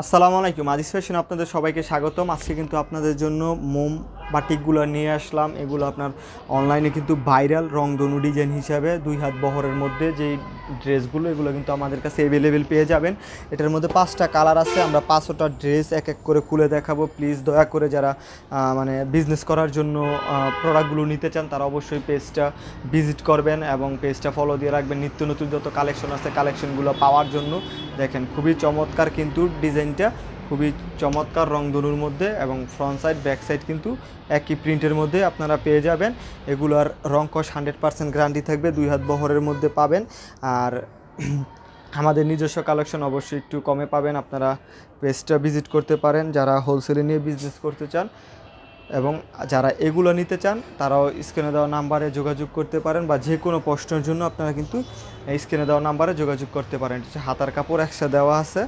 আসসালামু আলাইকুম। আজিজ ফ্যাশন আপনাদের সবাইকে স্বাগতম। আজকে কিন্তু আপনাদের জন্য মোম বাটিকগুলো নিয়ে আসলাম। এগুলো আপনার অনলাইনে কিন্তু ভাইরাল রংধনু ডিজাইন হিসাবে দুই হাত বহরের মধ্যে যেই ড্রেসগুলো এগুলো কিন্তু আমাদের কাছে অ্যাভেলেবেল পেয়ে যাবেন। এটার মধ্যে পাঁচটা কালার আছে। আমরা পাঁচটা ড্রেস এক এক করে খুলে দেখাবো। প্লিজ দয়া করে যারা মানে বিজনেস করার জন্য প্রোডাক্টগুলো নিতে চান, তারা অবশ্যই পেজটা ভিজিট করবেন এবং পেজটা ফলো দিয়ে রাখবেন। নিত্য নতুন যত কালেকশন আছে কালেকশনগুলো পাওয়ার জন্য। দেখেন, খুবই চমৎকার কিন্তু ডিজাইনটা খুবই চমৎকার রংধনুর মধ্যে এবং ফ্রন্ট সাইড ব্যাক সাইড কিন্তু একই প্রিন্টের মধ্যে আপনারা পেয়ে যাবেন। এগুলোর রং কস হান্ড্রেড পার্সেন্ট গ্যারান্টি থাকবে, দুই হাত বহরের মধ্যে পাবেন। আর আমাদের নিজস্ব কালেকশন অবশ্যই একটু কমে পাবেন, আপনারা পেজটা ভিজিট করতে পারেন, যারা হোলসেলে নিয়ে বিজনেস করতে চান। এবং যারা এগুলো নিতে চান, তারাও স্ক্রিনে দেওয়া নাম্বারে যোগাযোগ করতে পারেন বা যে কোনো প্রশ্নের জন্য আপনারা কিন্তু স্ক্রিনে দেওয়া নাম্বারে যোগাযোগ করতে পারেন। হাতার কাপড় একসাথে দেওয়া আছে।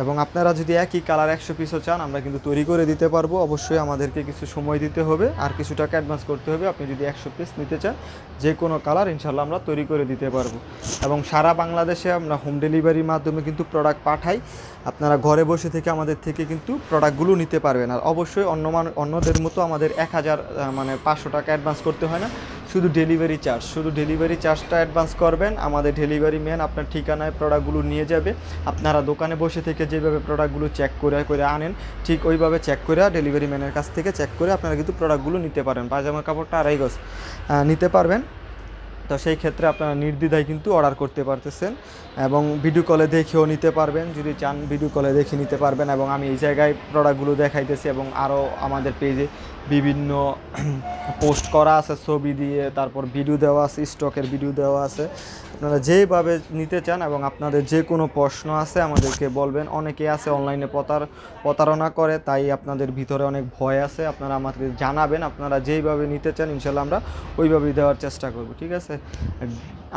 এবং আপনারা যদি একই কালার একশো পিসও চান, আমরা কিন্তু তৈরি করে দিতে পারব। অবশ্যই আমাদেরকে কিছু সময় দিতে হবে। আর কিছু টাকা অ্যাডভান্স করতে হবে। আপনি যদি একশো পিস নিতে চান, যে কোনো কালার ইনশাল্লাহ আমরা তৈরি করে দিতে পারব। এবং সারা বাংলাদেশে আমরা হোম ডেলিভারির মাধ্যমে কিন্তু প্রোডাক্ট পাঠাই। আপনারা ঘরে বসে থেকে আমাদের থেকে কিন্তু প্রোডাক্টগুলো নিতে পারবেন। আর অবশ্যই অন্য অন্যদের মতো আমাদের এক হাজার মানে পাঁচশো টাকা অ্যাডভান্স করতে হয় না। শুধু ডেলিভারি চার্জ শুধু ডেলিভারি চার্জটা অ্যাডভান্স করবেন। আমাদের ডেলিভারি ম্যান আপনার ঠিকানায় প্রোডাক্টগুলো নিয়ে যাবে। আপনারা দোকানে বসে থেকে যেভাবে প্রোডাক্টগুলো চেক করে করে আনেন, ঠিক ওইভাবে চেক করে ডেলিভারি ম্যানের কাছ থেকে চেক করে আপনারা কিন্তু প্রোডাক্টগুলো নিতে পারেন। পায়জামার কাপড়টা আড়াই গজ নিতে পারবেন। তো সেই ক্ষেত্রে আপনারা নির্দ্বিধায় কিন্তু অর্ডার করতে পারতেছেন এবং ভিডিও কলে দেখেও নিতে পারবেন। যদি চান ভিডিও কলে দেখে নিতে পারবেন এবং আমি এই জায়গায় প্রোডাক্টগুলো দেখাইতেছি এবং আরও আমাদের পেজে বিভিন্ন পোস্ট করা আছে ছবি দিয়ে তারপর ভিডিও দেওয়া আছে স্টকের ভিডিও দেওয়া আছে। আপনারা যেভাবে নিতে চান এবং আপনাদের যে কোনো প্রশ্ন আছে আমাদেরকে বলবেন। অনেকে আছে অনলাইনে প্রতার প্রতারণা করে তাই আপনাদের ভিতরে অনেক ভয় আছে। আপনারা আমাদের জানাবেন আপনারা যেইভাবে নিতে চান ইনশাল্লাহ আমরা ওইভাবেই দেওয়ার চেষ্টা করব ঠিক আছে?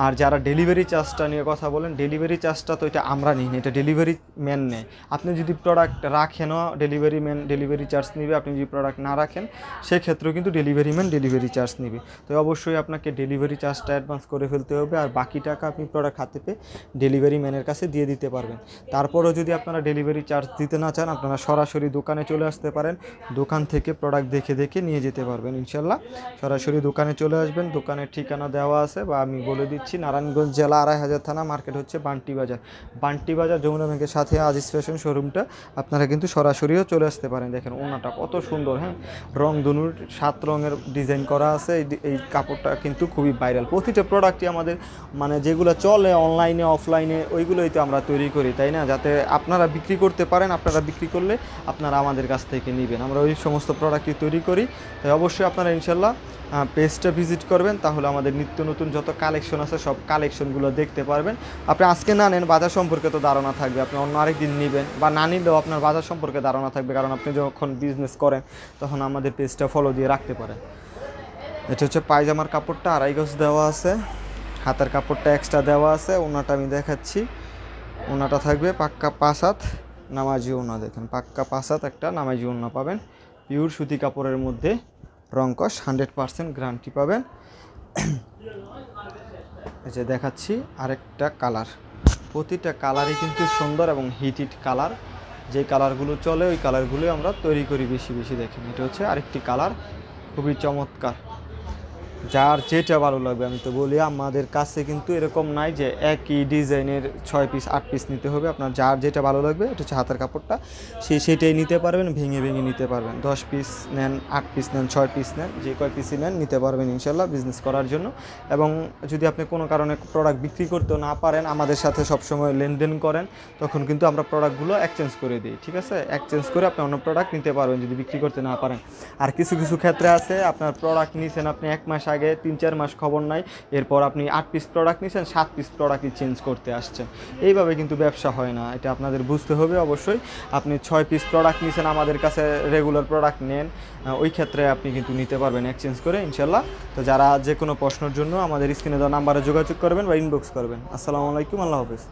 আর যারা ডেলিভারি চার্জটা নিয়ে কথা বলেন ডেলিভারি চার্জটা তো এটা আমরা নিই না, এটা ডেলিভারি ম্যান নেয়। আপনি যদি প্রোডাক্ট রাখেনও ডেলিভারি ম্যান ডেলিভারি চার্জ নেবে আপনি যদি প্রোডাক্ট না রাখেন সেক্ষেত্রেও কিন্তু ডেলিভারি ম্যান ডেলিভারি চার্জ নেবে। তো অবশ্যই আপনাকে ডেলিভারি চার্জটা অ্যাডভান্স করে ফেলতে হবে আর বাকি টাকা আপনি প্রোডাক্ট হাতে পেয়ে ডেলিভারি ম্যানের কাছে দিয়ে দিতে পারবেন। তারপরেও যদি আপনারা ডেলিভারি চার্জ দিতে না চান, আপনারা সরাসরি দোকানে চলে আসতে পারেন। দোকান থেকে প্রোডাক্ট দেখে দেখে নিয়ে যেতে পারবেন ইনশাল্লাহ সরাসরি দোকানে চলে আসবেন, দোকানের ঠিকানা দেওয়া আছে বা আমি বলে দিচ্ছি, নারায়ণগঞ্জ জেলা আড়াই হাজার থানা, মার্কেট হচ্ছে বান্টি বাজার। বান্টি বাজার যমুনা ব্যাংকের সাথে আজিজ ফ্যাশন শোরুমটা আপনারা কিন্তু সরাসরিও চলে আসতে পারেন। দেখেন ওনাটা কত সুন্দর হ্যাঁ? রং ধনুর সাত রঙের ডিজাইন করা আছে। এই কাপড়টা কিন্তু খুবই ভাইরাল প্রতিটা প্রোডাক্টই আমাদের মানে যেগুলো চলে অনলাইনে অফলাইনে ওইগুলোই তো আমরা তৈরি করি, তাই না? যাতে আপনারা বিক্রি করতে পারেন, আপনারা বিক্রি করলে আপনারা আমাদের কাছ থেকে নেবেন। আমরা ওই সমস্ত প্রোডাক্টই তৈরি করি। তাই অবশ্যই আপনারা ইনশাল্লাহ পেজটা ভিজিট করবেন। তাহলে আমাদের নিত্য নতুন যত কালেকশন আছে, সব কালেকশনগুলো দেখতে পারবেন। আপনি আজকে না নেন, বাজার সম্পর্কে তো ধারণা থাকবে। আপনি অন্য আরেকদিন নেবেন। বা না নিলেও আপনার বাজার সম্পর্কে ধারণা থাকবে। কারণ আপনি যখন বিজনেস করেন, তখন আমাদের পেজটা ফলো দিয়ে রাখতে পারেন। এটা হচ্ছে পায়জামার কাপড়টা, আড়াই গজ দেওয়া আছে। হাতের কাপড়টা এক্সট্রা দেওয়া আছে। ওনাটা আমি দেখাচ্ছি। ওনাটা থাকবে পাক্কা পাঁচ হাত, নামাজি ওনা দেখেন। পাক্কা পাঁচ হাত একটা নামাজি ওনা পাবেন। পিওর সুতি কাপড়ের মধ্যে রঙ্কশ হান্ড্রেড পারসেন্ট গ্যারান্টি পাবেন। এই যে দেখাচ্ছি আরেকটা কালার প্রতিটা কালারই কিন্তু সুন্দর এবং হিট হিট কালার যে কালারগুলো চলে, ওই কালারগুলোই আমরা তৈরি করি বেশি বেশি, দেখেন। এটা হচ্ছে আরেকটি কালার, খুবই চমৎকার। যার যেটা ভালো লাগবে, আমি তো বলি, আমাদের কাছে কিন্তু এরকম নাই যে একই ডিজাইনের ছয় পিস আট পিস নিতে হবে। আপনার যার যেটা ভালো লাগবে, এটা হচ্ছে হাতের কাপড়টা সেই সেটাই নিতে পারবেন, ভেঙে ভেঙে নিতে পারবেন। দশ পিস নেন, আট পিস নেন, ছয় পিস নেন, যে কয় পিসই নেন, নিতে পারবেন ইনশাল্লাহ বিজনেস করার জন্য। এবং যদি আপনি কোনো কারণে প্রোডাক্ট বিক্রি করতে না পারেন, আমাদের সাথে সবসময় লেনদেন করেন, তখন কিন্তু আমরা প্রোডাক্টগুলো এক্সচেঞ্জ করে দিই, ঠিক আছে? এক্সচেঞ্জ করে আপনি অন্য প্রোডাক্ট নিতে পারবেন, যদি বিক্রি করতে না পারেন। আর কিছু কিছু ক্ষেত্রে আছে, আপনার প্রোডাক্ট নিয়েছেন আপনি এক মাস আগে তিন চার মাস খবর নাই, এরপর আপনি আট পিস প্রোডাক্ট নিয়েছেন সাত পিস প্রোডাক্টই চেঞ্জ করতে আসছেন। এইভাবে কিন্তু ব্যবসা হয় না, এটা আপনাদের বুঝতে হবে অবশ্যই। আপনি ছয় পিস প্রোডাক্ট নিয়েছেন আমাদের কাছে রেগুলার প্রোডাক্ট নেন ওই ক্ষেত্রে আপনি কিন্তু নিতে পারবেন এক্সচেঞ্জ করে ইনশাল্লাহ তো যারা যে কোনো প্রশ্নের জন্য আমাদের স্ক্রিনে দেওয়া নাম্বারে যোগাযোগ করবেন বা ইনবক্স করবেন। আসসালামু আলাইকুম, আল্লাহ হাফেজ।